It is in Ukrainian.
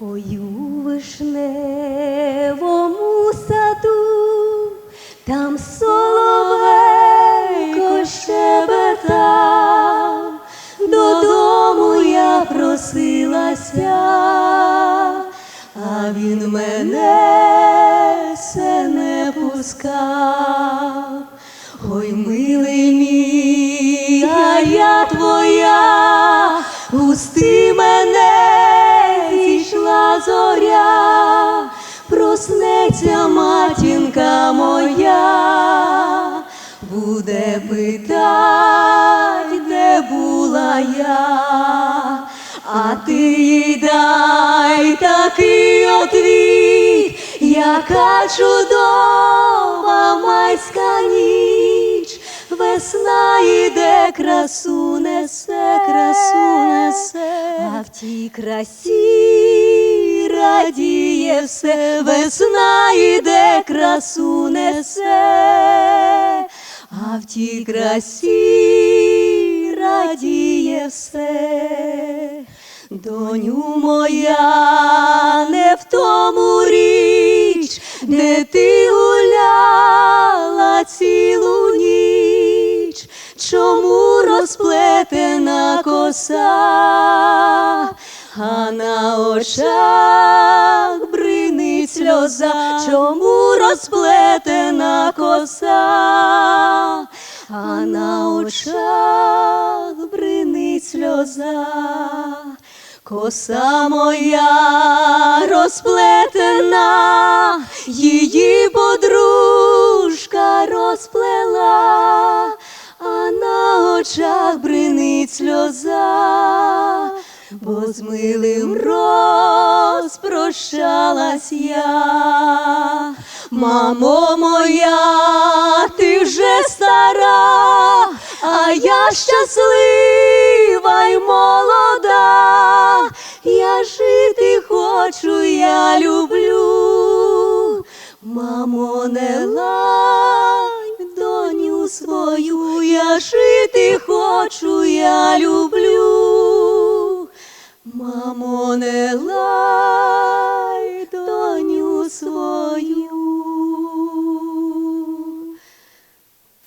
Ой, у вишневому саду, там соловейко щебетав, додому я просилася, а він мене се не пускав. Ой, милий мій, а я твоя, пусти мене, проснеться матінка моя, буде питать, де була я, а ти їй дай такий отвіт, яка чудова майська ніч, весна іде, красу несе, красу несе, а в тій красі радіє все, весна іде, красу несе, а в тій красі радіє все. Доню моя, не в тому річ, де ти гуляла цілу ніч, чому розплетена коса, а на очах бринить сльоза, чому розплетена коса, а на очах бринить сльоза. Коса моя розплетена, її подружка розплела, а на очах бринить сльоза, бо з милим розпрощалась я. Мамо моя, ти вже стара, а я щаслива й молода, я жити хочу, я люблю. Мамо, не лай доню свою, я жити хочу, я люблю. Мамо, не лай.